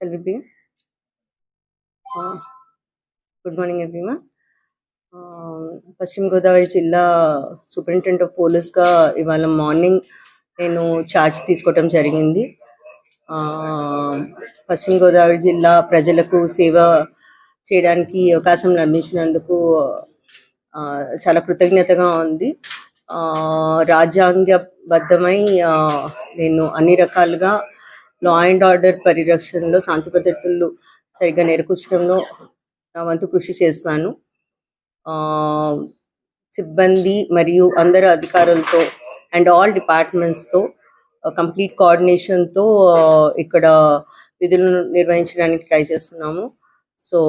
Shall we begin? Uh, Good morning, everyone. పశ్చిమ గోదావరి జిల్లా superintendent of పోలీస్గా ఇవాళ మార్నింగ్ నేను ఛార్జ్ తీసుకోవటం జరిగింది పశ్చిమ గోదావరి జిల్లా ప్రజలకు సేవ చేయడానికి అవకాశం లభించినందుకు చాలా కృతజ్ఞతగా ఉంది రాజ్యాంగబద్ధమై నేను అన్ని రకాలుగా లా అండ్ ఆర్డర్ పరిరక్షణలో శాంతి భద్రతలు సరిగ్గా నేర్పించడంలో నా వంతు కృషి చేస్తాను. ఆ, సిబ్బంది మరియు అందరు అధికారులతో అండ్ ఆల్ డిపార్ట్మెంట్స్తో కంప్లీట్ కోఆర్డినేషన్తో ఇక్కడ విధులను నిర్వహించడానికి ట్రై చేస్తున్నాము. సో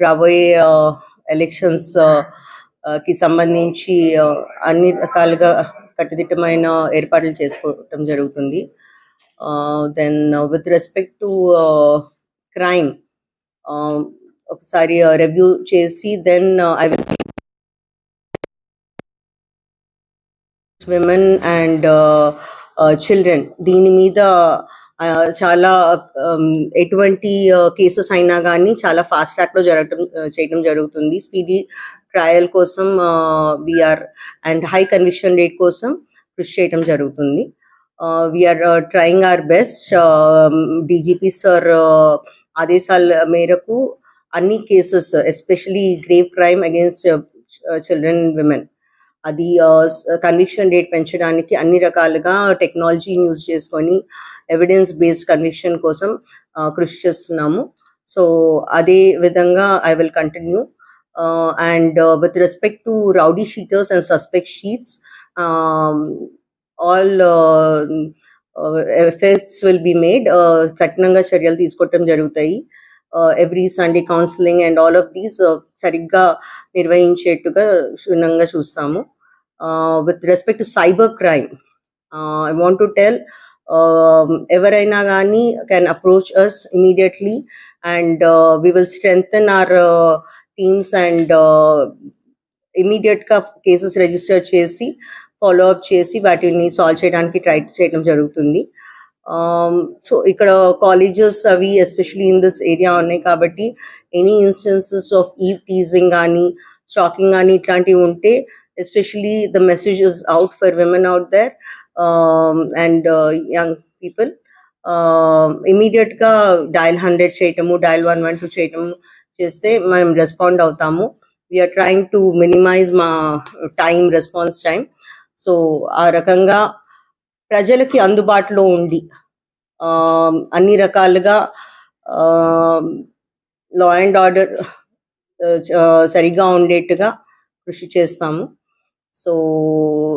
రాబోయే ఎలక్షన్స్కి సంబంధించి అన్ని రకాలుగా కట్టుదిట్టమైన ఏర్పాట్లు చేసుకోవటం జరుగుతుంది. Then with respect to crime ఒకసారి uh, రివ్యూ చేసి then I will women and children దీని మీద uh, చాలా um, ఎటువంటి uh, కేసెస్ అయినా కానీ చాలా ఫాస్ట్ ట్రాక్లో జరగటం చేయడం జరుగుతుంది. స్పీడీ ట్రయల్ కోసం we're and high conviction rate కోసం కృషి చేయడం జరుగుతుంది. We're trying our best DGP sir ఆదేశాల మేరకు అన్ని cases especially grave crime against children women అది కన్విక్షన్ రేట్ పెంచడానికి అన్ని రకాలుగా టెక్నాలజీని యూజ్ చేసుకొని ఎవిడెన్స్ బేస్డ్ కన్విక్షన్ కోసం కృషి చేస్తున్నాము. సో అదే విధంగా I will continue and with respect to rowdy sheeters and suspect sheets all effects will be made కఠినంగా చర్యలు తీసుకోవటం జరుగుతాయి. Every Sunday counselling and all of these సరిగ్గా నిర్వహించేట్టుగా క్షుణ్ణంగా చూస్తాము. With respect to cyber crime I want to tell ఎవరైనా కానీ can approach us immediately and we will strengthen our teams and ఇమీడియట్గా కేసెస్ రిజిస్టర్ చేసి ఫాలో అప్ చేసి వాటిని సాల్వ్ చేయడానికి ట్రై చేయడం జరుగుతుంది. Um, సో ఇక్కడ కాలేజెస్ అవి ఎస్పెషలీ ఇన్ దిస్ ఏరియా ఉన్నాయి కాబట్టి ఎనీ ఇన్స్టెన్సెస్ ఆఫ్ ఈ టీజింగ్ కానీ స్టాకింగ్ కానీ ఇట్లాంటివి ఉంటే especially the message is out for women out there and young people ఇమీడియట్గా డయల్ హండ్రెడ్ చేయటము డయల్ వన్ వన్ టూ చేయటము చేస్తే మనం రెస్పాండ్ అవుతాము. వీఆర్ ట్రయింగ్ టు మినిమైజ్ మా టైం రెస్పాన్స్ టైం సో ఆ రకంగా ప్రజలకి అందుబాటులో ఉండి ఆ, అన్ని రకాలుగా లా అండ్ ఆర్డర్ సరిగా ఉండేట్టుగా కృషి చేస్తాము. So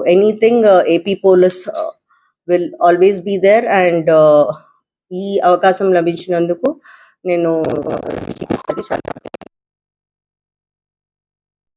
anything AP police will always be there and ఈ అవకాశం లభించినందుకు నేను uh, చాలా